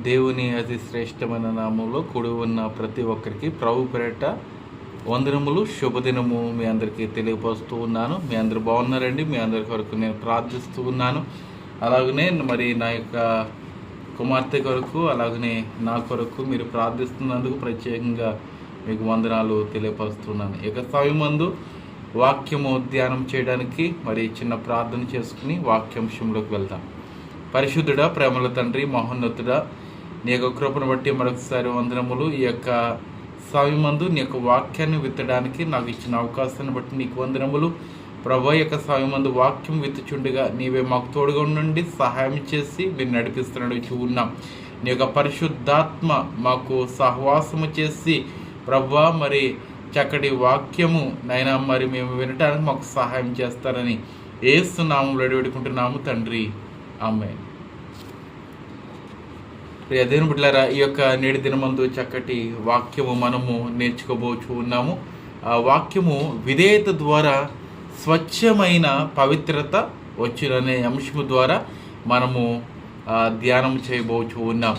దేవుని అతి శ్రేష్టమైన నామంలో కూడి ఉన్న ప్రతి ఒక్కరికి ప్రభు పేరట వందనములు శుభదినము మీ అందరికీ తెలియపరుస్తూ ఉన్నాను. మీ అందరు బాగున్నారండి? మీ అందరి కొరకు నేను ప్రార్థిస్తూ ఉన్నాను. అలాగనే మరి నా యొక్క కుమార్తె కొరకు అలాగనే నా కొరకు మీరు ప్రార్థిస్తున్నందుకు ప్రత్యేకంగా మీకు వందనాలు తెలియపరుస్తున్నాను ఇక సమయమందు వాక్యము ధ్యానం చేయడానికి మరి చిన్న ప్రార్థన చేసుకుని వాక్యాంశంలోకి వెళ్దాం. పరిశుద్ధుడా ప్రేమల తండ్రి మహోన్నతుడా నీ యొక్క కృపను బట్టి మరొకసారి వందనములు. ఈ యొక్క సమయమందు నీ యొక్క వాక్యాన్ని విత్తడానికి నాకు ఇచ్చిన అవకాశాన్ని బట్టి నీకు వందనములు. ప్రభు యొక్క సమయమందు వాక్యం విత్తుచుండగా నీవే మాకు తోడుగా ఉండండి సహాయం చేసి మీరు నడిపిస్తున్నాడు ఉన్నాం. నీ యొక్క పరిశుద్ధాత్మ మాకు సహవాసము చేసి ప్రభు మరి చక్కటి వాక్యము నైనా మరి మేము వినటానికి మాకు సహాయం చేస్తారని ఏస్తున్నాము వేడుకుంటున్నాము తండ్రి. ఆమె ప్రియ దేవుని బిడ్డలారా ఈ యొక్క నేటి దినమందు చక్కటి వాక్యము మనము నేర్చుకోబోచు ఉన్నాము. ఆ వాక్యము విధేయత ద్వారా స్వచ్ఛమైన పవిత్రత వచ్చిననే అంశము ద్వారా మనము ధ్యానం చేయబోచు ఉన్నాం.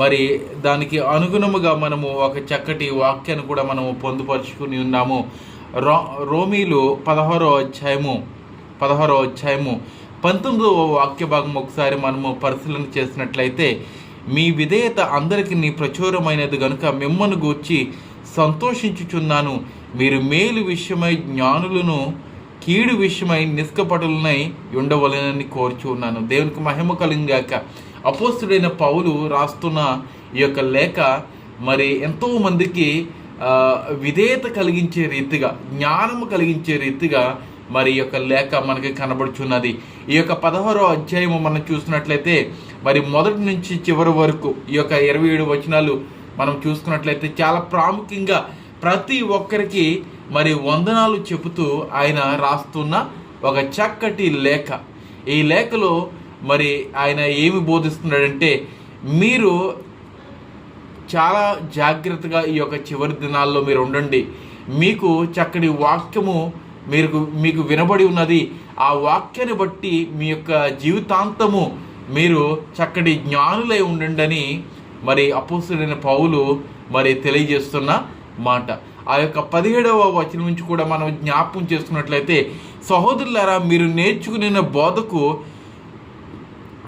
మరి దానికి అనుగుణముగా మనము ఒక చక్కటి వాక్యాన్ని కూడా మనము పొందుపరుచుకుని ఉన్నాము. రో రోమీలు పదహారో అధ్యాయము పదహారో అధ్యాయము పంతొమ్మిదవ వాక్య భాగం ఒకసారి మనము పరిశీలన చేసినట్లయితే మీ విధేయత అందరికీ ప్రచురమైనది గనుక మిమ్మల్ని గూర్చి సంతోషించుచున్నాను. మీరు మేలు విషయమై జ్ఞానులను కీడు విషయమై నిష్కపటులనై ఉండవలెనని కోరుచు ఉన్నాను. దేవునికి మహిమ కలిగాక అపోస్తుడైన పౌలు రాస్తున్న ఈ యొక్క లేఖ మరి ఎంతోమందికి విధేయత కలిగించే రీతిగా జ్ఞానము కలిగించే రీతిగా మరి ఈ యొక్క లేఖ మనకి కనబడుచున్నది. ఈ యొక్క పదహారో అధ్యాయము మనం చూసినట్లయితే మరి మొదటి నుంచి చివరి వరకు ఈ యొక్క ఇరవై ఏడు వచనాలు మనం చూసుకున్నట్లయితే చాలా ప్రాముఖ్యంగా ప్రతి ఒక్కరికి మరి వందనాలు చెబుతూ ఆయన రాస్తున్న ఒక చక్కటి లేఖ. ఈ లేఖలో మరి ఆయన ఏమి బోధిస్తున్నాడంటే మీరు చాలా జాగ్రత్తగా ఈ యొక్క చివరి దినాల్లో మీరు ఉండండి. మీకు చక్కటి వాక్యము మీరు మీకు వినబడి ఉన్నది. ఆ వాక్యాన్ని బట్టి మీ యొక్క జీవితాంతము మీరు చక్కటి జ్ఞానులై ఉండండి మరి అపోసుడైన పౌలు మరి తెలియజేస్తున్న మాట. ఆ యొక్క పదిహేడవ వచనం నుంచి కూడా మనం జ్ఞాపకం చేసుకున్నట్లయితే సహోదరులారా మీరు నేర్చుకునే బోధకు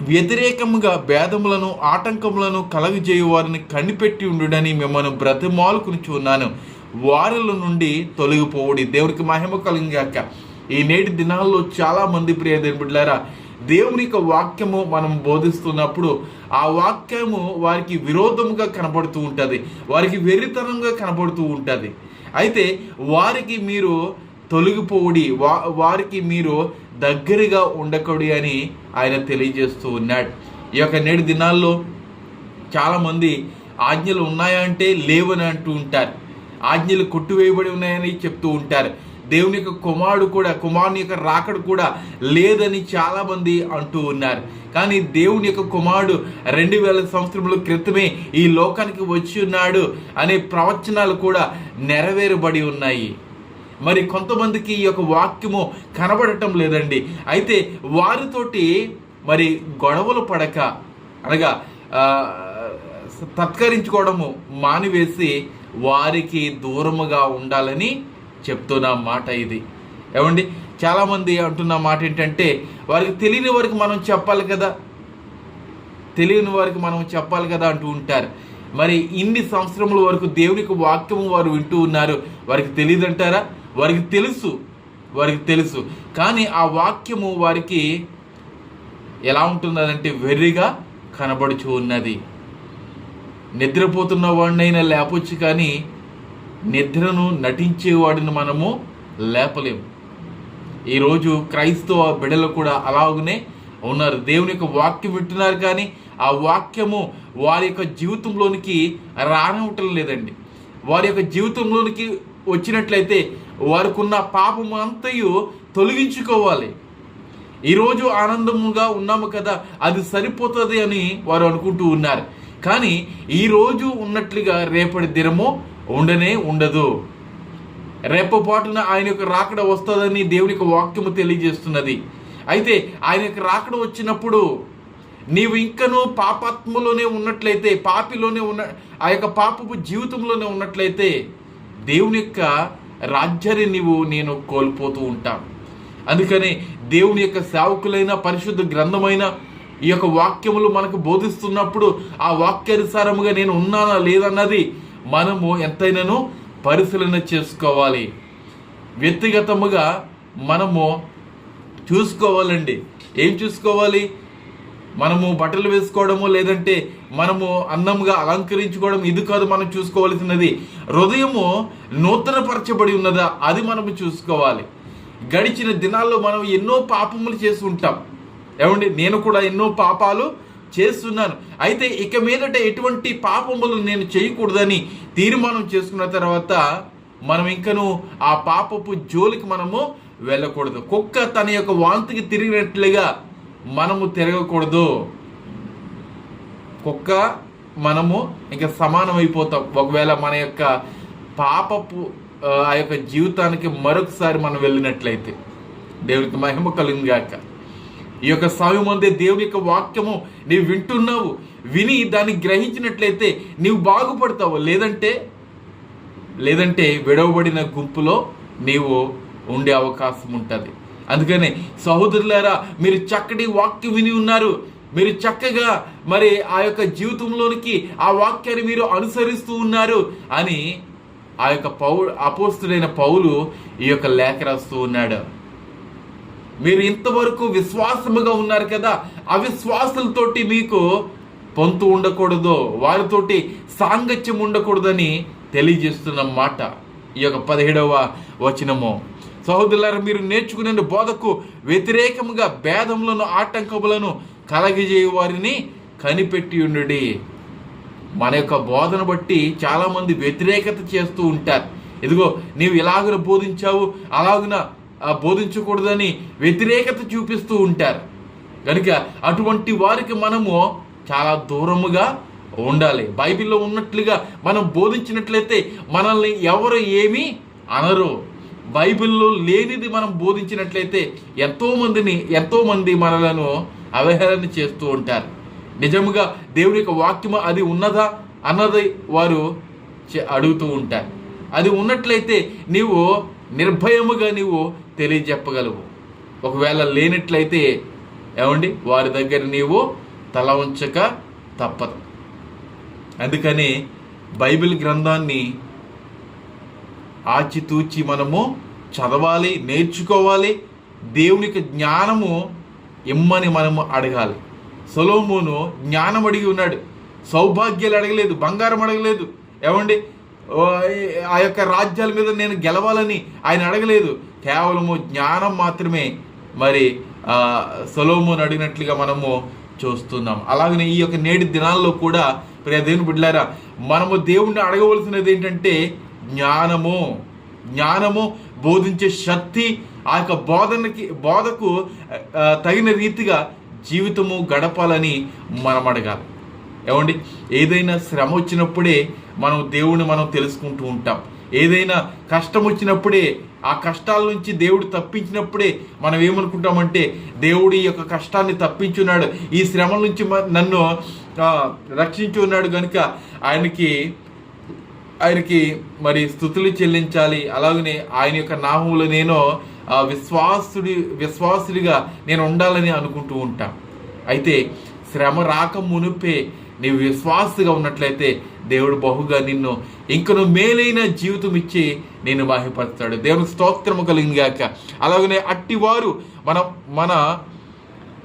వ్యతిరేకముగా భేదములను ఆటంకములను కలగజేయు వారిని కనిపెట్టి ఉండుడని మిమ్మల్ని బ్రతిమాలుకునిచి చూన్నాను వారిల నుండి తొలగిపోవుడి. దేవుడికి మహిమ కలిగాక. ఈ నేటి దినాల్లో చాలా మంది ప్రియ దేవుడిలారా దేవుని యొక్క వాక్యము మనం బోధిస్తున్నప్పుడు ఆ వాక్యము వారికి విరోధముగా కనబడుతూ ఉంటుంది. వారికి వెర్రితనంగా కనబడుతూ ఉంటుంది. అయితే వారికి మీరు తొలగిపోవుడి వా వారికి మీరు దగ్గరగా ఉండకూడి అని ఆయన తెలియజేస్తూ ఉన్నాడు. ఈ యొక్క నేటి దినాల్లో చాలామంది ఆజ్ఞలు ఉన్నాయా అంటే లేవని అంటూ ఉంటారు. ఆజ్ఞలు కొట్టువేయబడి ఉన్నాయని చెప్తూ ఉంటారు. దేవుని యొక్క కుమారుడు కూడా కుమారుని యొక్క రాకడు కూడా లేదని చాలామంది అంటూ ఉన్నారు. కానీ దేవుని యొక్క కుమారుడు రెండు వేల సంవత్సరముల క్రితమే ఈ లోకానికి వచ్చి ఉన్నాడు అనే ప్రవచనాలు కూడా నెరవేరబడి ఉన్నాయి. మరి కొంతమందికి ఈ యొక్క వాక్యము కనబడటం లేదండి. అయితే వారితోటి మరి గొడవలు పడక అనగా తత్కరించుకోవడము మానివేసి వారికి దూరముగా ఉండాలని చెప్తున్న మాట ఇది. ఏమండి? చాలామంది అంటున్న మాట ఏంటంటే వారికి తెలియని వారికి మనం చెప్పాలి కదా. తెలియని వారికి మనం చెప్పాలి కదా అంటూ ఉంటారు. మరి ఇన్ని సంవత్సరముల వరకు దేవునికి వాక్యము వారు వింటూ ఉన్నారు. వారికి తెలియదంటారా? వారికి తెలుసు. వారికి తెలుసు. కానీ ఆ వాక్యము వారికి ఎలా ఉంటున్నదంటే వెర్రిగా కనబడుచు ఉన్నది. నిద్రపోతున్న వాడినైనా లేపొచ్చు కానీ నిద్రను నటించేవాడిని మనము లేపలేము. ఈరోజు క్రైస్తవ బిడలు కూడా అలాగనే ఉన్నారు. దేవుని యొక్క వాక్యం వింటున్నారు కానీ ఆ వాక్యము వారి యొక్క జీవితంలోనికి రానివ్వటం లేదండి. వారి యొక్క జీవితంలోనికి వచ్చినట్లయితే వారికున్న పాపము పాపం అంతయు తొలగించుకోవాలి. ఈరోజు ఆనందముగా ఉన్నాము కదా అది సరిపోతుంది అని వారు అనుకుంటూ ఉన్నారు. కానీ ఈరోజు ఉన్నట్లుగా రేపటి దినము ఉండనే ఉండదు. రేపపాటున ఆయన యొక్క రాకడ వస్తుందని దేవుని యొక్క వాక్యము తెలియజేస్తున్నది. అయితే ఆయన యొక్క రాకడ వచ్చినప్పుడు నీవు ఇంకనూ పాపాత్మలోనే ఉన్నట్లయితే పాపిలోనే ఉన్న ఆ యొక్క పాపపు జీవితంలోనే ఉన్నట్లయితే దేవుని యొక్క రాజ్యాన్ని నీవు నేను కోల్పోతూ ఉంటాను. అందుకని దేవుని యొక్క సేవకులైన పరిశుద్ధ గ్రంథమైన ఈ యొక్క వాక్యములు మనకు బోధిస్తున్నప్పుడు ఆ వాక్యానుసారముగా నేను ఉన్నానా లేదన్నది మనము ఎంతైనాను పరిశీలన చేసుకోవాలి. వ్యక్తిగతముగా మనము చూసుకోవాలండి. ఏం చూసుకోవాలి? మనము బట్టలు వేసుకోవడము లేదంటే మనము అందంగా అలంకరించుకోవడం ఇది కాదు మనం చూసుకోవాల్సినది. హృదయము నూతనపరచబడి ఉన్నదా? అది మనము చూసుకోవాలి. గడిచిన దినాల్లో మనం ఎన్నో పాపములు చేసి ఉంటాం. ఏమండి? నేను కూడా ఎన్నో పాపాలు చేస్తున్నాను. అయితే ఇక మీదట ఎటువంటి పాపములు నేను చేయకూడదని తీర్మానం చేసుకున్న తర్వాత మనం ఇంకను ఆ పాపపు జోలికి మనము వెళ్ళకూడదు. కుక్క తన యొక్క వాంతికి తిరిగినట్లుగా మనము తిరగకూడదు. కుక్క మనము ఇంకా సమానం అయిపోతాం. ఒకవేళ మన యొక్క పాపపు ఆ, యొక్క జీవితానికి మరొకసారి మనం వెళ్ళినట్లయితే దేవుడికి మహిమ కలిగింది గాక. ఈ యొక్క సమయం అందే దేవుని యొక్క వాక్యము నీవు వింటున్నావు విని దాన్ని గ్రహించినట్లయితే నీవు బాగుపడతావు. లేదంటే లేదంటే విడవబడిన గుంపులో నీవు ఉండే అవకాశం ఉంటుంది. అందుకని సహోదరులారా మీరు చక్కటి వాక్యం విని ఉన్నారు. మీరు చక్కగా మరి ఆ యొక్క జీవితంలోనికి ఆ వాక్యాన్ని మీరు అనుసరిస్తూ ఉన్నారు అని ఆ యొక్క పౌ అపోస్తుడైన పౌలు ఈ యొక్క లేఖ రాస్తూ ఉన్నాడు. మీరు ఇంతవరకు విశ్వాసముగా ఉన్నారు కదా అవిశ్వాసులతోటి మీకు పొంతు ఉండకూడదు వారితోటి సాంగత్యం ఉండకూడదని తెలియజేస్తున్న మాట. ఈ యొక్క పదిహేడవ వచనము. సహోదరులారా మీరు నేర్చుకునే బోధకు వ్యతిరేకముగా భేదములను ఆటంకములను కలగజేయ వారిని కనిపెట్టి ఉండుడి. మన యొక్క బోధన బట్టి చాలామంది వ్యతిరేకత చేస్తూ ఉంటారు. ఇదిగో నీవు ఇలాగున బోధించావు అలాగున బోధించకూడదని వ్యతిరేకత చూపిస్తూ ఉంటారు. కనుక అటువంటి వారికి మనము చాలా దూరముగా ఉండాలి. బైబిల్లో ఉన్నట్లుగా మనం బోధించినట్లయితే మనల్ని ఎవరు ఏమీ అనరు. బైబిల్లో లేనిది మనం బోధించినట్లయితే ఎంతోమందిని ఎంతోమంది మనలను అవహేళన చేస్తూ ఉంటారు. నిజముగా దేవుని యొక్క వాక్యము అది ఉన్నదా అన్నది వారు అడుగుతూ ఉంటారు. అది ఉన్నట్లయితే నీవు నిర్భయముగా నీవు తెలియజెప్పగలవు. ఒకవేళ లేనట్లయితే ఏమండి? వారి దగ్గర నీవు తల ఉంచక తప్పదు. అందుకని బైబిల్ గ్రంథాన్ని ఆచితూచి మనము చదవాలి నేర్చుకోవాలి. దేవునికి జ్ఞానము ఇమ్మని మనము అడగాలి. సొలోమును జ్ఞానం అడిగి ఉన్నాడు. సౌభాగ్యాలు అడగలేదు బంగారం అడగలేదు. ఏమండి? ఆ యొక్క రాజ్యాల మీద నేను గెలవాలని ఆయన అడగలేదు. కేవలము జ్ఞానం మాత్రమే మరి ఆ, అడిగినట్లుగా మనము చూస్తున్నాం. అలాగనే ఈ యొక్క నేటి దినాల్లో కూడా ప్రియ దేవుని బిడ్డారా మనము దేవుణ్ణి అడగవలసినది ఏంటంటే జ్ఞానము. జ్ఞానము బోధించే శక్తి ఆ యొక్క బోధనకి బోధకు తగిన రీతిగా జీవితము గడపాలని మనం అడగాలి. ఏమండి? ఏదైనా శ్రమ వచ్చినప్పుడే మనం దేవుణ్ణి మనం తెలుసుకుంటూ ఉంటాం. ఏదైనా కష్టం వచ్చినప్పుడే ఆ కష్టాల నుంచి దేవుడు తప్పించినప్పుడే మనం ఏమనుకుంటామంటే దేవుడు ఈ యొక్క కష్టాన్ని తప్పించున్నాడు. ఈ శ్రమల నుంచి నన్ను రక్షించున్నాడు రక్షించి ఉన్నాడు కనుక ఆయనకి ఆయనకి మరి స్థుతులు చెల్లించాలి. అలాగనే ఆయన యొక్క నామములు నేను విశ్వాసుడి విశ్వాసుడిగా నేను ఉండాలని అనుకుంటూ ఉంటాను అయితే శ్రమ రాక మునిపే నీవు విశ్వాసగా ఉన్నట్లయితే దేవుడు బహుగా నిన్ను ఇంకను మేలైన జీవితం ఇచ్చి నేను మహిపరుస్తాడు దేవుని స్తోత్రము కలిగింది అలాగనే అట్టివారు మన మన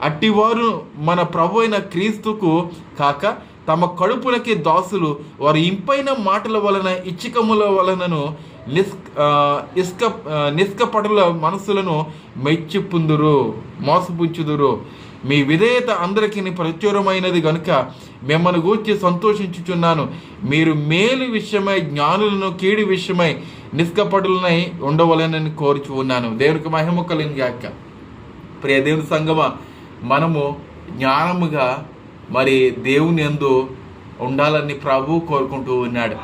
అట్టివారు మన ప్రభు అయిన క్రీస్తుకు కాక తమ కడుపులకి దాసులు వారి ఇంపైన మాటల వలన ఇచ్చికముల వలనను నిస్ ఇస్క ఇసుక మనసులను నిష్కపటుల మనసులను మోసపుచ్చుదురు మోసపుంచుదురు. మీ విధేయత అందరికీ ప్రచురమైనది గనుక మిమ్మల్ని గూర్చి సంతోషించుచున్నాను. మీరు మేలు విషయమై జ్ఞానులను కీడి విషయమై నిష్కపటులనై ఉండవలనని కోరుచు ఉన్నాను. దేవునికి మహిమ కలిగిన గాక. ప్రియ దేవుని సంగమ మనము జ్ఞానముగా మరి దేవుని ఎందు ఉండాలని ప్రభు కోరుకుంటూ ఉన్నాడు.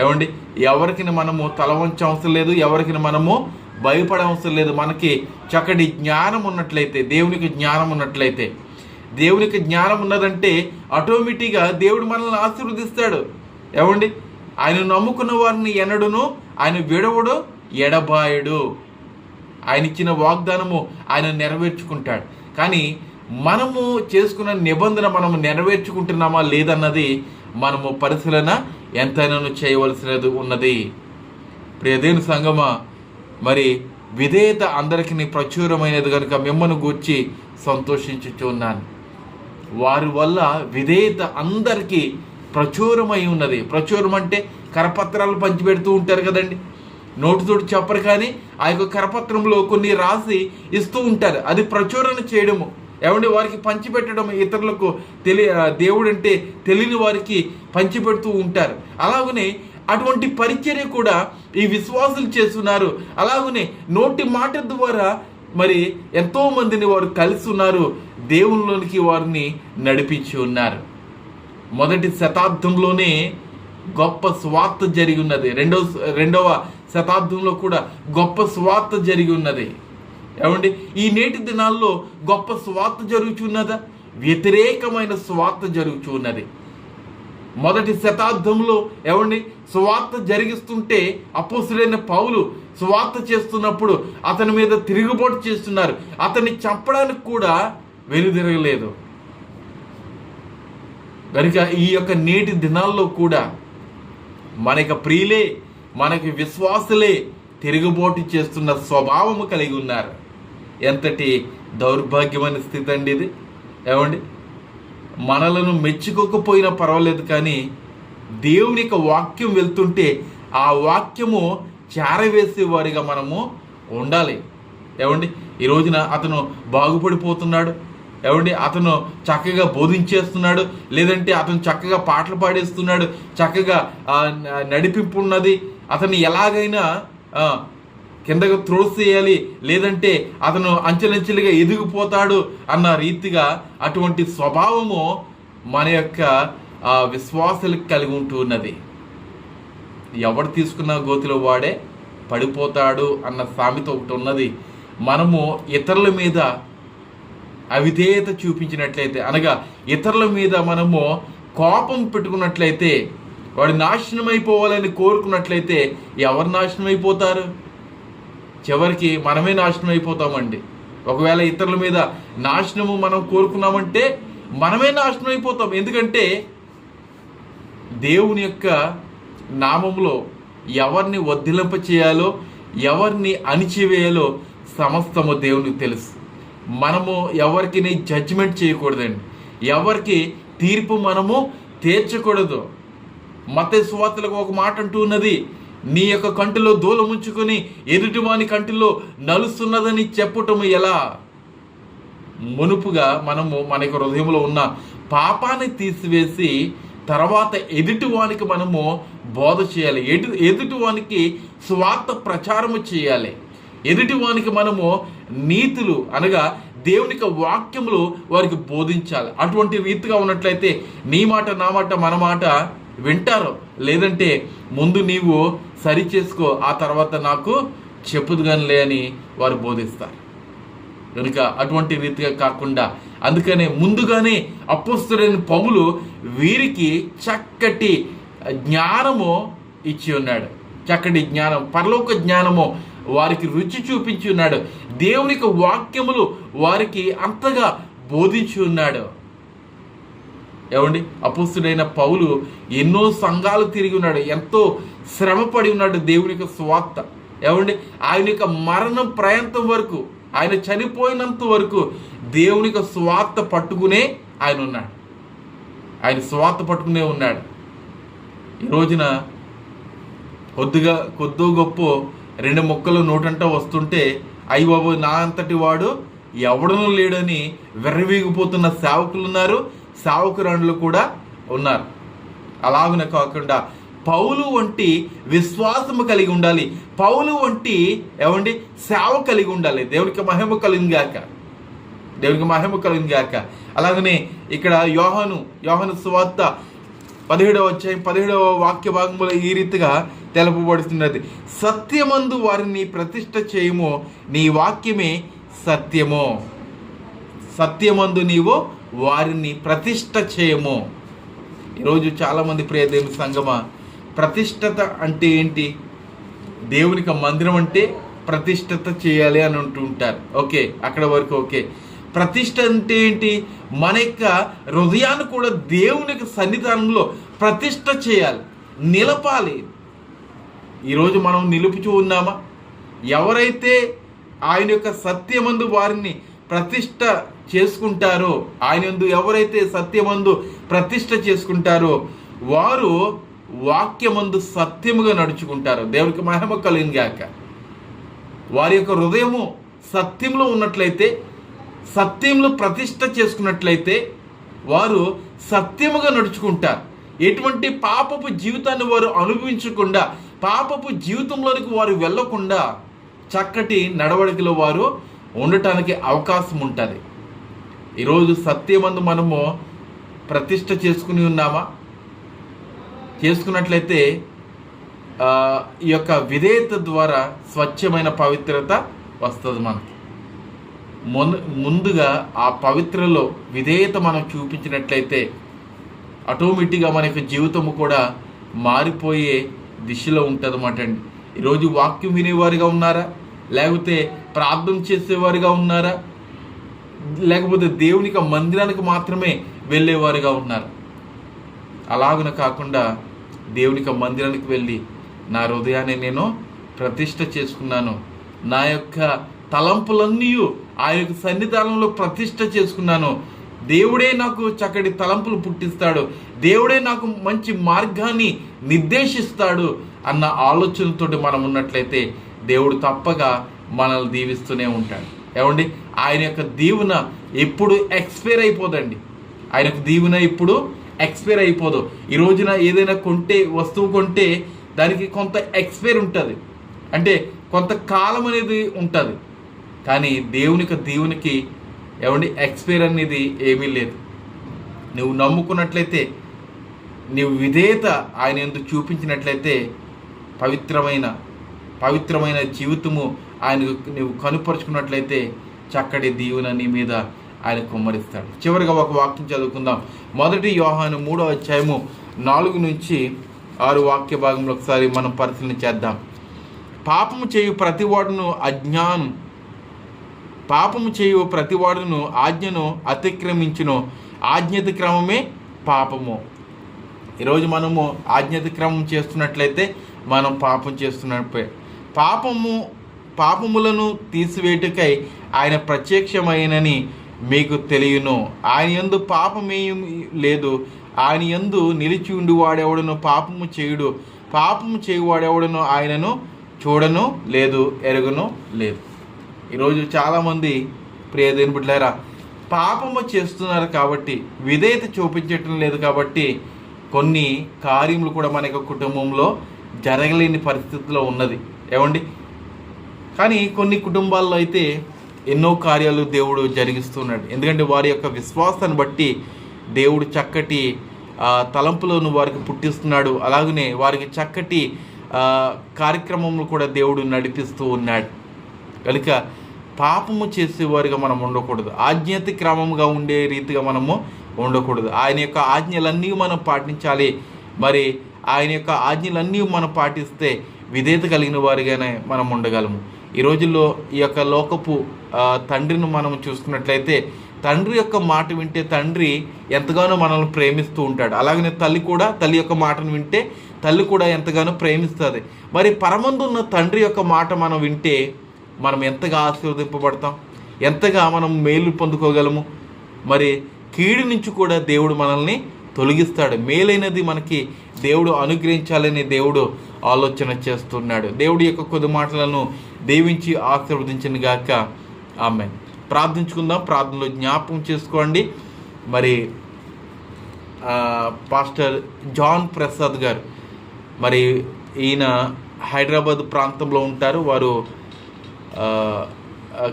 ఏమండి? ఎవరికి మనము తల వంచ లేదు ఎవరికి మనము భయపడవసరం లేదు మనకి చక్కటి జ్ఞానం ఉన్నట్లయితే దేవునికి జ్ఞానం ఉన్నట్లయితే. దేవునికి జ్ఞానం ఉన్నదంటే ఆటోమేటిక్గా దేవుడు మనల్ని ఆశీర్వదిస్తాడు. ఏమండి? ఆయన నమ్ముకున్న వారిని ఎనడును ఆయన విడవడు ఎడబాయడు. ఆయన ఇచ్చిన వాగ్దానము ఆయన నెరవేర్చుకుంటాడు. కానీ మనము చేసుకున్న నిబంధన మనము నెరవేర్చుకుంటున్నామా లేదన్నది మనము పరిశీలన ఎంతైనా చేయవలసినది ఉన్నది. ప్రియదేని సంగమా మరి విధేయత అందరికీ ప్రచురమైనది కనుక మిమ్మల్ని గూర్చి సంతోషించుచున్నాను. వారి వల్ల విధేయత అందరికీ ప్రచురమై ఉన్నది. ప్రచురం అంటే కరపత్రాలు పంచిపెడుతూ ఉంటారు కదండి. నోటితోటి చెప్పరు కానీ ఆ యొక్క కరపత్రంలో కొన్ని రాసి ఇస్తూ ఉంటారు. అది ప్రచురణ చేయడము. ఏమంటే వారికి పంచిపెట్టడం ఇతరులకు తెలియ దేవుడు అంటే తెలియని వారికి పంచిపెడుతూ ఉంటారు. అలాగనే అటువంటి పరిచర్య కూడా ఈ విశ్వాసులు చేస్తున్నారు. అలాగనే నోటి మాట ద్వారా మరి ఎంతో మందిని వారు కలిసి ఉన్నారు. దేవుల్లోనికి వారిని నడిపించి ఉన్నారు. మొదటి శతాబ్దంలోనే గొప్ప స్వార్థ జరిగి ఉన్నది. రెండవ రెండవ శతాబ్దంలో కూడా గొప్ప స్వార్థ జరిగి ఉన్నది. ఏమండి? ఈ నేటి దినాల్లో గొప్ప స్వార్థ జరుగుచున్నదా? వ్యతిరేకమైన స్వార్థ జరుగుచున్నది. మొదటి శతాబ్దంలో ఏమండి సువార్త జరిగిస్తుంటే అపోసులైన పౌలు సువార్త చేస్తున్నప్పుడు అతని మీద తిరుగుబాటు చేస్తున్నారు. అతన్ని చంపడానికి కూడా వెలుదిరగలేదు కనుక ఈ యొక్క నేటి దినాల్లో కూడా మనకి ప్రియులే మనకి విశ్వాసులే తిరుగుబాటు చేస్తున్న స్వభావము కలిగి ఉన్నారు. ఎంతటి దౌర్భాగ్యమైన స్థితి అండి ఇది? ఏమండి? మనలను మెచ్చుకోకపోయినా పర్వాలేదు కానీ దేవుని యొక్క వాక్యం వెళ్తుంటే ఆ వాక్యము చేరవేసేవారిగా మనము ఉండాలి. ఏమండి? ఈ రోజున అతను బాగుపడిపోతున్నాడు. ఏమండి? అతను చక్కగా బోధించేస్తున్నాడు. లేదంటే అతను చక్కగా పాటలు పాడేస్తున్నాడు. చక్కగా నడిపింపు ఉన్నది. అతన్ని ఎలాగైనా కిందకు త్రోసేయాలి లేదంటే అతను అంచెలంచెలుగా ఎదిగిపోతాడు అన్న రీతిగా అటువంటి స్వభావము మన యొక్క విశ్వాసాలకు కలిగి ఉంటున్నది. ఎవడు తీసుకున్న గోతిలో వాడే పడిపోతాడు అన్న సామెత ఒకటి ఉన్నది. మనము ఇతరుల మీద అవిధేయత చూపించినట్లయితే అనగా ఇతరుల మీద మనము కోపం పెట్టుకున్నట్లయితే వాడు నాశనం అయిపోవాలని కోరుకున్నట్లయితే ఎవరు నాశనం అయిపోతారు చివరికి మనమే నాశనం అయిపోతామండి. ఒకవేళ ఇతరుల మీద నాశనము మనం కోరుకున్నామంటే మనమే నాశనం అయిపోతాం. ఎందుకంటే దేవుని యొక్క నామంలో ఎవరిని వర్ధిలింప చేయాలో ఎవరిని అణిచివేయాలో సమస్తము దేవునికి తెలుసు. మనము ఎవరికి జడ్జిమెంట్ చేయకూడదండి. ఎవరికి తీర్పు మనము తీర్చకూడదు. మత స్వాతలకు ఒక మాట అంటూ ఉన్నది నీ యొక్క కంటిలో దూలముంచుకొని ఎదుటివాని కంటిలో నలుస్తున్నదని చెప్పటం ఎలా? మునుపుగా మనము మన యొక్క హృదయంలో ఉన్న పాపాన్ని తీసివేసి తర్వాత ఎదుటివానికి మనము బోధ చేయాలి. ఎదు ఎదుటివానికి స్వార్థ ప్రచారము చేయాలి. ఎదుటివానికి మనము నీతులు అనగా దేవుని యొక్క వాక్యములు వారికి బోధించాలి. అటువంటి రీతిగా ఉన్నట్లయితే నీ మాట నా మాట మన మాట వింటారు. లేదంటే ముందు నీవు సరి చేసుకో ఆ తర్వాత నాకు చెప్పుదు లే అని వారు బోధిస్తారు. కనుక అటువంటి రీతిగా కాకుండా అందుకనే ముందుగానే అప్పుస్తుడైన పౌలు వీరికి చక్కటి జ్ఞానము ఇచ్చి ఉన్నాడు. చక్కటి జ్ఞానం పరలోక జ్ఞానము వారికి రుచి చూపించి ఉన్నాడు. దేవునికి వాక్యములు వారికి అంతగా బోధించి ఉన్నాడు. ఏమండి? అపుస్తుడైన పౌలు ఎన్నో సంఘాలు తిరిగి ఉన్నాడు. ఎంతో శ్రమపడి ఉన్నాడు దేవుని యొక్క స్వార్థ ఏమండి? ఆయన యొక్క మరణం ప్రయాంతం వరకు ఆయన చనిపోయినంత వరకు దేవుని యొక్క స్వార్థ పట్టుకునే ఆయన ఉన్నాడు. ఆయన స్వార్థ పట్టుకునే ఉన్నాడు. ఈ రోజున కొద్దిగా కొద్దో గొప్ప రెండు మొక్కలు నోటంట వస్తుంటే అయ్యి బాబు నా అంతటి వాడు ఎవడనూ లేడని వెర్రవీగిపోతున్న సేవకులు ఉన్నారు సేవకురాండ్లు కూడా ఉన్నారు. అలాగనే కాకుండా పౌలు వంటి విశ్వాసము కలిగి ఉండాలి. పౌలు వంటి ఏమండి? సేవ కలిగి ఉండాలి. దేవునికి మహిమ కలిగిగాక దేవునికి మహిమ కలిగిగాక అలాగనే ఇక్కడ యోహను యోహను సువార్త పదిహేడవ అధ్యాయం పదిహేడవ వాక్య భాగంలో ఈ రీతిగా తెలుపబడుతున్నది. సత్యమందు వారిని ప్రతిష్ట చేయము నీ వాక్యమే సత్యము. సత్యమందు నీవు వారిని ప్రతిష్ట చేయము. ఈరోజు చాలామంది ప్రియదేవి సంగమ ప్రతిష్టత అంటే ఏంటి? దేవునికి మందిరం అంటే ప్రతిష్టత చేయాలి అని అంటుంటారు ఓకే అక్కడ వరకు ఓకే. ప్రతిష్ట అంటే ఏంటి? మన యొక్క హృదయాన్ని కూడా దేవునికి సన్నిధానంలో ప్రతిష్ట చేయాలి నిలపాలి. ఈరోజు మనం నిలుపుచూ ఉన్నామా? ఎవరైతే ఆయన యొక్క సత్యమందు వారిని ప్రతిష్ట చేసుకుంటారో ఆయనందు ఎవరైతే సత్యమందు ప్రతిష్ట చేసుకుంటారో వారు వాక్యమందు సత్యముగా నడుచుకుంటారు. దేవునికి మహిమ కలిగాక గాక వారి యొక్క హృదయము సత్యంలో ఉన్నట్లయితే సత్యంలో ప్రతిష్ట చేసుకున్నట్లయితే వారు సత్యముగా నడుచుకుంటారు. ఎటువంటి పాపపు జీవితాన్ని వారు అనుభవించకుండా పాపపు జీవితంలోనికి వారు వెళ్ళకుండా చక్కటి నడవడికలో వారు ఉండటానికి అవకాశం ఉంటుంది. ఈరోజు సత్యమందు మనము ప్రతిష్ట చేసుకుని ఉన్నామా? చేసుకున్నట్లయితే ఈ యొక్క విధేయత ద్వారా స్వచ్ఛమైన పవిత్రత వస్తుంది మనకి. ముందు ముందుగా ఆ పవిత్రలో విధేయత మనం చూపించినట్లయితే ఆటోమేటిక్గా మన యొక్క జీవితము కూడా మారిపోయే దిశలో ఉంటుంది అన్నమాట అండి. ఈరోజు వాక్యం వినేవారుగా ఉన్నారా? లేకపోతే ప్రార్థన చేసేవారుగా ఉన్నారా? లేకపోతే దేవునికి మందిరానికి మాత్రమే వెళ్ళేవారుగా ఉన్నారు? అలాగున కాకుండా దేవునికి మందిరానికి వెళ్ళి నా హృదయాన్ని నేను ప్రతిష్ట చేసుకున్నాను. నా యొక్క తలంపులన్నీ ఆయన యొక్క సన్నిధానంలో ప్రతిష్ట చేసుకున్నాను. దేవుడే నాకు చక్కటి తలంపులు పుట్టిస్తాడు. దేవుడే నాకు మంచి మార్గాన్ని నిర్దేశిస్తాడు అన్న ఆలోచనతోటి మనం ఉన్నట్లయితే దేవుడు తప్పగా మనల్ని దీవిస్తూనే ఉంటాడు. ఏమండి? ఆయన యొక్క దీవెన ఎప్పుడు ఎక్స్పైర్ అయిపోదండి. ఆయన యొక్క దీవెన ఇప్పుడు ఎక్స్పైర్ అయిపోదు. ఈ రోజున ఏదైనా కొంటే వస్తువు కొంటే దానికి కొంత ఎక్స్పైర్ ఉంటుంది. అంటే కొంత కాలం అనేది ఉంటుంది. కానీ దేవునికి దేవునికి ఏమండి? ఎక్స్పైర్ అనేది ఏమీ లేదు. నువ్వు నమ్ముకున్నట్లయితే నీవు విధేయత ఆయన ఎందుకు చూపించినట్లయితే పవిత్రమైన పవిత్రమైన జీవితము ఆయనకు నువ్వు కనుపరుచుకున్నట్లయితే చక్కటి దీవున నీ మీద ఆయన కుమ్మరిస్తాడు. చివరిగా ఒక వాక్యం చదువుకుందాం. మొదటి యోహాను మూడో అధ్యాయము నాలుగు నుంచి ఆరు వాక్య భాగంలో ఒకసారి మనం పరిశీలన చేద్దాం. పాపము చేయు ప్రతివాడును అజ్ఞానం. పాపము చేయు ప్రతివాడును ఆజ్ఞను అతిక్రమించును. ఆజ్ఞతిక్రమమే పాపము. ఈరోజు మనము ఆజ్ఞతిక్రమం చేస్తున్నట్లయితే మనం పాపం చేస్తున్నట్టే పాపము పాపములను తీసివేటుకై ఆయన ప్రత్యక్షమైనని మీకు తెలియను. ఆయన యందు పాపమేయం లేదు. ఆయన యందు నిలిచి ఉండివాడెవడను పాపము చేయుడు పాపము చేయువాడెవడను ఆయనను చూడను లేదు ఎరగను లేదు. ఈరోజు చాలామంది ప్రియదేని బిడ్డారా పాపము చేస్తున్నారు కాబట్టి విధేయత చూపించటం లేదు కాబట్టి కొన్ని కార్యములు కూడా మన యొక్క కుటుంబంలో జరగలేని పరిస్థితిలో ఉన్నది. ఏమండి? కానీ కొన్ని కుటుంబాల్లో అయితే ఎన్నో కార్యాలు దేవుడు జరిగిస్తున్నాడు. ఎందుకంటే వారి యొక్క విశ్వాసాన్ని బట్టి దేవుడు చక్కటి తలంపులను వారికి పుట్టిస్తున్నాడు. అలాగనే వారికి చక్కటి కార్యక్రమంలో కూడా దేవుడు నడిపిస్తూ ఉన్నాడు. కనుక పాపము చేసేవారిగా మనం ఉండకూడదు. ఆజ్ఞాతి క్రమంగా ఉండే రీతిగా మనము ఉండకూడదు. ఆయన యొక్క ఆజ్ఞలన్నీ మనం పాటించాలి. మరి ఆయన యొక్క ఆజ్ఞలన్నీ మనం పాటిస్తే విధేయత కలిగిన వారిగానే మనం ఉండగలము. ఈ రోజుల్లో ఈ యొక్క లోకపు తండ్రిని మనం చూసుకున్నట్లయితే తండ్రి యొక్క మాట వింటే తండ్రి ఎంతగానో మనల్ని ప్రేమిస్తూ ఉంటాడు. అలాగనే తల్లి కూడా తల్లి యొక్క మాటను వింటే తల్లి కూడా ఎంతగానో ప్రేమిస్తుంది. మరి పరమందున్న తండ్రి యొక్క మాట మనం వింటే మనం ఎంతగా ఆశీర్వదింపబడతాం? ఎంతగా మనం మేలు పొందుకోగలము? మరి కీడు నుంచి కూడా దేవుడు మనల్ని తొలగిస్తాడు. మేలైనది మనకి దేవుడు అనుగ్రహించాలని దేవుడు ఆలోచన చేస్తున్నాడు. దేవుడి యొక్క కొద్ది మాటలను దీవించి ఆశీర్వదించిన గాక. ఆమె ప్రార్థించుకుందాం. ప్రార్థనలో జ్ఞాపకం చేసుకోండి. మరి పాస్టర్ జాన్ ప్రసాద్ గారు మరి ఈయన హైదరాబాద్ ప్రాంతంలో ఉంటారు. వారు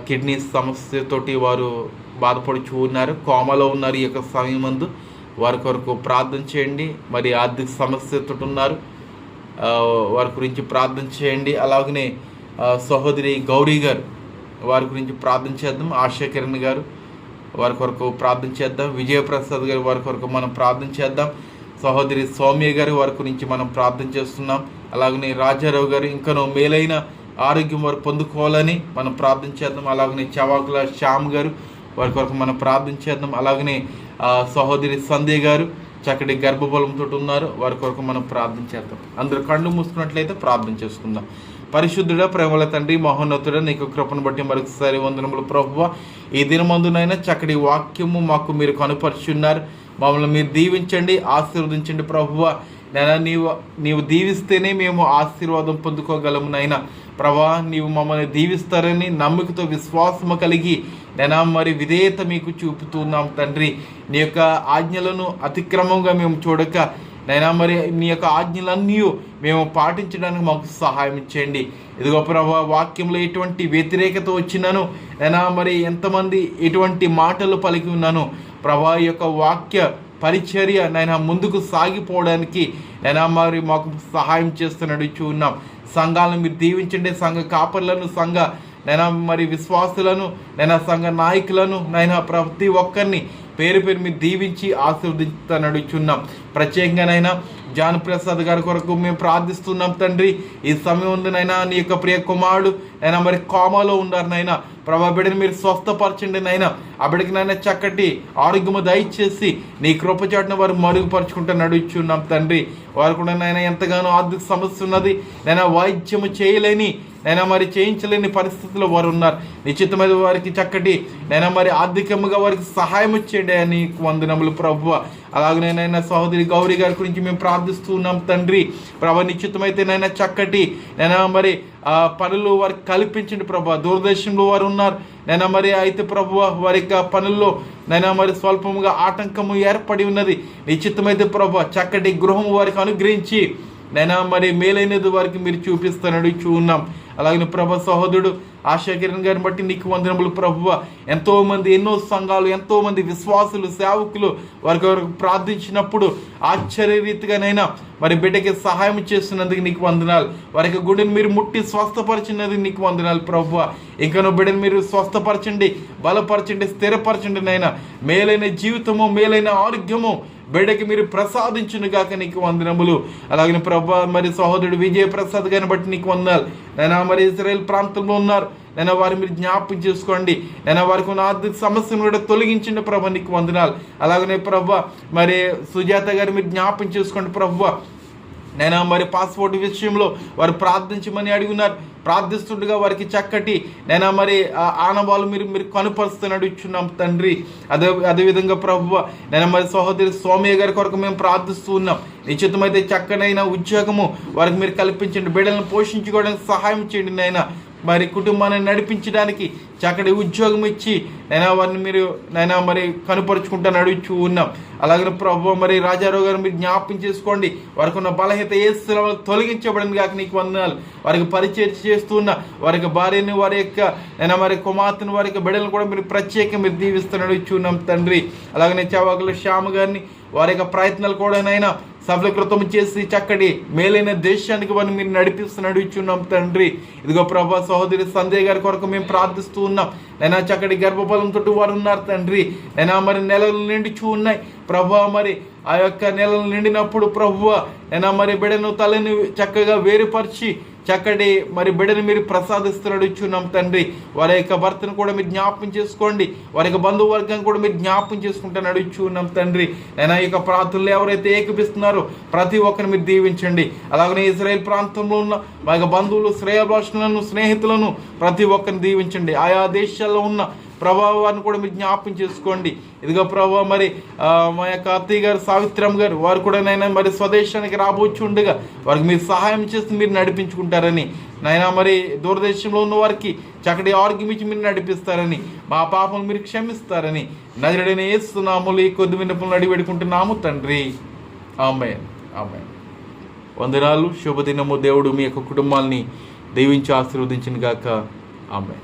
కిడ్నీ సమస్యతోటి వారు బాధపడుచు ఉన్నారు. కోమలో ఉన్నారు ఈ యొక్క సమయమందు వారి కొరకు ప్రార్థన చేయండి. మరి ఆర్థిక సమస్యతో ఉన్నారు వారి గురించి ప్రార్థన చేయండి. అలాగనే సహోదరి గౌరీ గారు వారి గురించి ప్రార్థన చేద్దాం. ఆశా కిరణ్ గారు వారి కొరకు ప్రార్థన చేద్దాం. విజయప్రసాద్ గారు వారి కొరకు మనం ప్రార్థన చేద్దాం. సహోదరి సౌమ్య గారి వారి గురించి మనం ప్రార్థన చేస్తున్నాం. అలాగనే రాజారావు గారు ఇంకనో మేలైన ఆరోగ్యం వారు పొందుకోవాలని మనం ప్రార్థన చేద్దాం. అలాగనే చవాకుల శ్యామ్ గారు వారి కొరకు మనం ప్రార్థన చేద్దాం. అలాగనే సహోదరి సంధ్య గారు చక్కటి గర్భబలంతో ఉన్నారు. వారి కొరకు మనం ప్రార్థన చేద్దాం. అందరూ కళ్ళు మూసుకున్నట్లయితే ప్రార్థన చేసుకుందాం. పరిశుద్ధుడ ప్రేమల తండ్రి మహోన్నతుడ నీకు కృపను బట్టి మరొకసారి వందనములు ప్రభువ. ఈ దినమందునైనా చక్కటి వాక్యము మాకు మీరు కనుపరుచున్నారు. మమ్మల్ని మీరు దీవించండి ఆశీర్వదించండి ప్రభువ. నేను నీవు నీవు దీవిస్తేనే మేము ఆశీర్వాదం పొందుకోగలము నైనా ప్రభా నీవు మమ్మల్ని దీవిస్తారని నమ్మికతో విశ్వాసము కలిగి నేను మరి విధేయత మీకు చూపుతున్నాం తండ్రి. నీ యొక్క ఆజ్ఞలను అతిక్రమంగా మేము చూడక నైనా మరి నీ యొక్క ఆజ్ఞలన్నీ మేము పాటించడానికి మాకు సహాయం చేయండి. ఇదిగో ప్రభా వాక్యంలో ఎటువంటి వ్యతిరేకత వచ్చినాను నైనా మరి ఎంతమంది ఎటువంటి మాటలు పలికి ఉన్నాను ప్రభా యొక్క వాక్య పరిచర్య నైనా ముందుకు సాగిపోవడానికి నైనా మరి మాకు సహాయం చేస్తున్నట్టు చూన్నాం సంఘాలను మీరు దీవించండి సంఘ కాపర్లను సంఘ నైనా మరి విశ్వాసులను నైనా సంఘ నాయకులను నైనా ప్రతి ఒక్కరిని పేరు పేరు మీరు దీవించి ఆశీర్వదించుతా నడుచున్నాం. ప్రత్యేకంగానైనా జాన్ ప్రసాద్ గారి కొరకు మేము ప్రార్థిస్తున్నాం తండ్రి. ఈ సమయం ఉంది నైనా నీ యొక్క ప్రియ కుమారుడు నైనా మరి కోమాలో ఉన్నారు నైనా ప్రభా బిడ్డని మీరు స్వస్థపరచండి నైనా ఆ బిడ్డకి నైనా చక్కటి ఆరోగ్యము దయచేసి నీ కృపచాటున వారు మరుగుపరుచుకుంటూ నడుచున్నాం తండ్రి. వారు కూడా నైనా ఎంతగానో ఆర్థిక సమస్య ఉన్నది. నైనా వైద్యము చేయలేని నైనా మరి చేయించలేని పరిస్థితుల్లో వారు ఉన్నారు. నిశ్చితమైన వారికి చక్కటి నైనా మరి ఆర్థికంగా వారికి సహాయం చేయండి అని వందనములు ప్రభు అలాగనే నైనా సహోదరి గౌరీ గారి గురించి మేము ప్రార్థిస్తున్నాం తండ్రి. ప్రభా నిశ్చితమైతే నైనా చక్కటి నైనా మరి పనులు వారికి కల్పించండి ప్రభా. దూరదేశంలో వారు ఉన్నారు. నైనా మరి అయితే ప్రభు వారి యొక్క పనుల్లో నైనా మరి స్వల్పముగా ఆటంకము ఏర్పడి ఉన్నది. నిశ్చితమైతే ప్రభు చక్కటి గృహం వారికి అనుగ్రహించి నైనా మరి మేలైనది వారికి మీరు చూపిస్తానని చూన్నాం అలాగే ప్రభ సహోదరుడు ఆశా కిరణ్ గారిని బట్టి నీకు వందనములు ప్రభువ. ఎంతోమంది ఎన్నో సంఘాలు ఎంతోమంది విశ్వాసులు సేవకులు వారికి వరకు ప్రార్థించినప్పుడు ఆశ్చర్యరీతిగానైనా మరి బిడ్డకి సహాయం చేస్తున్నందుకు నీకు వందనాలు. వారికి గుడిని మీరు ముట్టి స్వస్థపరిచినందుకు నీకు వందనాలు ప్రభువ. ఇంకా బిడ్డని మీరు స్వస్థపరచండి బలపరచండి స్థిరపరచండి నైనా మేలైన జీవితము మేలైన ఆరోగ్యము బిడ్డకి మీరు ప్రసాదించును గాక నీకు వందనములు. అలాగే ప్రభా మరి సహోదరుడు విజయ ప్రసాద్ గారిని బట్టి నీకు వందనాలు. నేను మరి ఇజ్రాయెల్ ప్రాంతంలో ఉన్నారు. నేను వారిని మీరు జ్ఞాపకం చేసుకోండి. నేను వారికి ఉన్న ఆర్థిక సమస్యను కూడా తొలగించండి ప్రభా నీకు వందనాలు. అలాగనే ప్రభా మరి సుజాత గారు మీరు జ్ఞాపకం చేసుకోండి ప్రభా. నేను మరి పాస్పోర్ట్ విషయంలో వారు ప్రార్థించమని అడిగినారు. ప్రార్థిస్తుండగా వారికి చక్కటి నేను మరి ఆనవాళ్ళు మీరు మీరు కనుపరుస్తున్నాడు ఇచ్చున్నాం తండ్రి. అదే అదేవిధంగా ప్రభు నేను మరి సహోదరి సోమయ్య గారి కొరకు మేము ప్రార్థిస్తూ ఉన్నాం. నిశ్చితమైతే చక్కనైన ఉద్యోగము వారికి మీరు కల్పించండి. బిడ్డలను పోషించుకోవడానికి సహాయం చేయండి నాయన. మరి కుటుంబాన్ని నడిపించడానికి చక్కటి ఉద్యోగం ఇచ్చి నైనా వారిని మీరు నైనా మరి కనుపరుచుకుంటా నడుచు ఉన్నాం. అలాగే ప్రభు మరి రాజారావు గారు మీరు జ్ఞాపకం చేసుకోండి. వారికి ఉన్న బలహీత ఏ స్థలం తొలగించబడింది కాక నీకు వందనాలు. వారికి పరిచయం చేస్తున్న వారికి భార్యని వారి యొక్క నైనా మరి కుమార్తెను వారి యొక్క బిడ్డలను కూడా మీరు ప్రత్యేకంగా మీరు దీవిస్తూ నడుచు ఉన్నాం తండ్రి. అలాగనే చవాకుల శ్యామ గారిని వారి యొక్క ప్రయత్నాలు కూడా నైనా సఫలీకృతం చేసి చక్కటి మేలైన దేశానికి వారిని మీరు నడిపిస్తున్నాడు ఇచ్చున్నాం తండ్రి. ఇదిగో ప్రభా సహోదరి సంజయ్ గారి కొరకు మేము ప్రార్థిస్తూ ఉన్నాం. నైనా చక్కటి గర్భఫలంతో వారు ఉన్నారు తండ్రి. నైనా మరి నెలలు నిండిచూ ఉన్నాయి. ప్రభా మరి ఆ యొక్క నెలలు నిండినప్పుడు ప్రభువ నైనా మరి బిడను తలని చక్కగా వేరుపరిచి చక్కటి మరి బిడ్డని మీరు ప్రసాదిస్తున్నాడు ఇచ్చున్నాం తండ్రి. వారి యొక్క భర్తను కూడా మీరు జ్ఞాపం చేసుకోండి. వారి యొక్క బంధువర్గం కూడా మీరు జ్ఞాపం చేసుకుంటున్నాడు ఇచ్చున్నాం తండ్రి. నేను ఈ యొక్క ప్రాంతంలో ఎవరైతే ఏకపిస్తున్నారో ప్రతి ఒక్కరిని మీరు దీవించండి. అలాగనే ఇజ్రాయెల్ ప్రాంతంలో ఉన్న మా యొక్క బంధువులు శ్రేయభాషణలను స్నేహితులను ప్రతి ఒక్కరిని దీవించండి. ఆయా దేశాల్లో ఉన్న ప్రభావాన్ని కూడా మీరు జ్ఞాపకం చేసుకోండి. ఇదిగో ప్రభావ మరి మా యొక్క అత్తయ్య గారు సావిత్రమ్మ గారు వారు కూడా నైనా మరి స్వదేశానికి రాబోచ్చు ఉండగా వారికి మీరు సహాయం చేసి మీరు నడిపించుకుంటారని నైనా మరి దూరదేశంలో ఉన్న వారికి చక్కటి ఆరోగ్యం ఇచ్చి మీరు నడిపిస్తారని మా పాపం మీరు క్షమిస్తారని నదిడని ఏస్తున్నాములు ఈ కొద్ది విన్నపములు అడిపెడుకుంటున్నాము తండ్రి. ఆమె ఆమె వందనాలు. శుభదినము. దేవుడు మీ యొక్క కుటుంబాల్ని దీవించి ఆశీర్వదించిన గాక. ఆమె